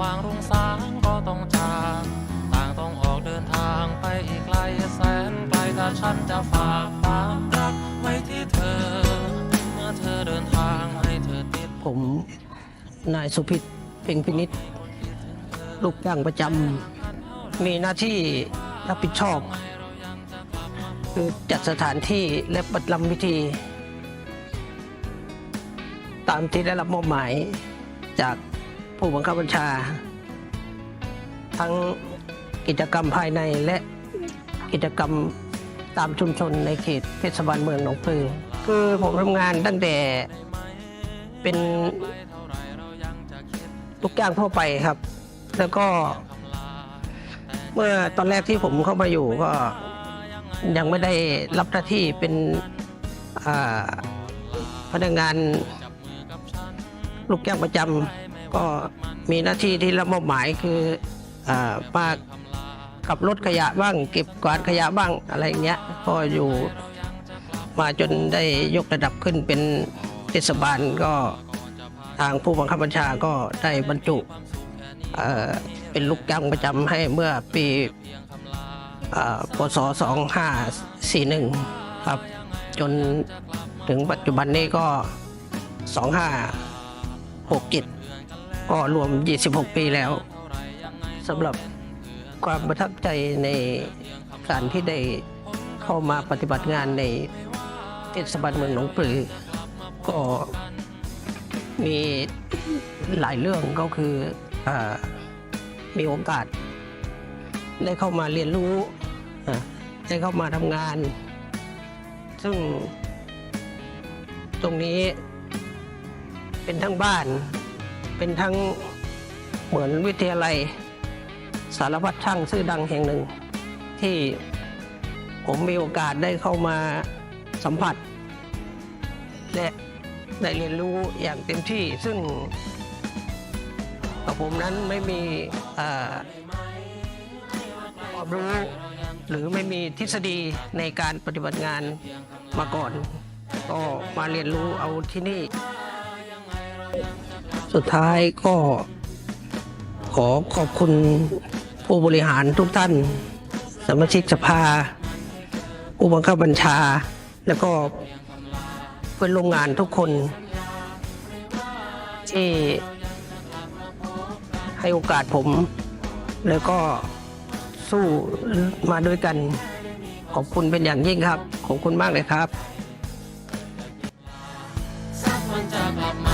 วางรุ่งสางก็ต้องจากต่างต้องออกเดินทางไปอีกไกลแสนไกลแต่ฉันจะฝากความรักไว้ที่เธอ เมื่อเธอเดินทางให้เธอติดผมนายสุพิษเพ่งพินิษลูกจ้างประจำมีหน้าที่รับผิดชอบ คือจัดสถานที่และบัดลำพิธี ตามที่ได้รับมอบหมายจาก ผู้บังคับบัญชา ทั้งกิจกรรมภายในและกิจกรรมตามชุมชนในเขตเทศบาลเมืองหนองปลือคือผมทำงานตั้งแต่เป็นลูกจ้างทั่วไปครับ แล้วก็ เมื่อตอนแรกที่ผมเข้ามาอยู่ก็ยังไม่ได้รับหน้าที่เป็นพนักงานลูกจ้างประจำ ก็มีหน้าที่ที่รับมอบหมายคืออามาขับรถขยะบ้าง เก็บกวาดขยะบ้างอะไรเงี้ยก็อยู่มาจนได้ยกระดับขึ้นเป็นเทศบาลก็ทางผู้บังคับบัญชาก็ได้บรรจุเป็นลูกจ้างประจำให้เมื่อปีพศ 2541 ครับ จนถึงปัจจุบันนี้ก็ 25 67 ก็รวม 26 ปีแล้วสำหรับความประทับใจในการที่ได้เข้ามาปฏิบัติงานในเทศบาลเมืองหนองปลือ ก็มีหลายเรื่องก็คืออมีโอกาส ได้เข้ามาเรียนรู้ ได้เข้ามาทำงาน ซึ่งตรงนี้เป็นทั้งบ้าน เป็นทั้งเหมือนวิทยาลัยสารพัดช่างชื่อดังแห่งหนึ่ง ที่ผมมีโอกาสได้เข้ามาสัมผัส และได้เรียนรู้อย่างเต็มที่ซึ่งกับผมนั้นไม่มีความรู้หรือไม่มีทฤษฎีในการปฏิบัติงานมาก่อน ก็มาเรียนรู้เอาที่นี่ สุดท้ายก็ขอขอบคุณผู้บริหารทุกท่าน สมาชิกสภา ผู้บังคับบัญชา แล้วก็เพื่อนร่วมงานทุกคน ที่ให้โอกาสผม แล้วก็สู้มาด้วยกัน ขอบคุณเป็นอย่างยิ่งครับ ขอบคุณมากเลยครับ สักวันจะกลับมา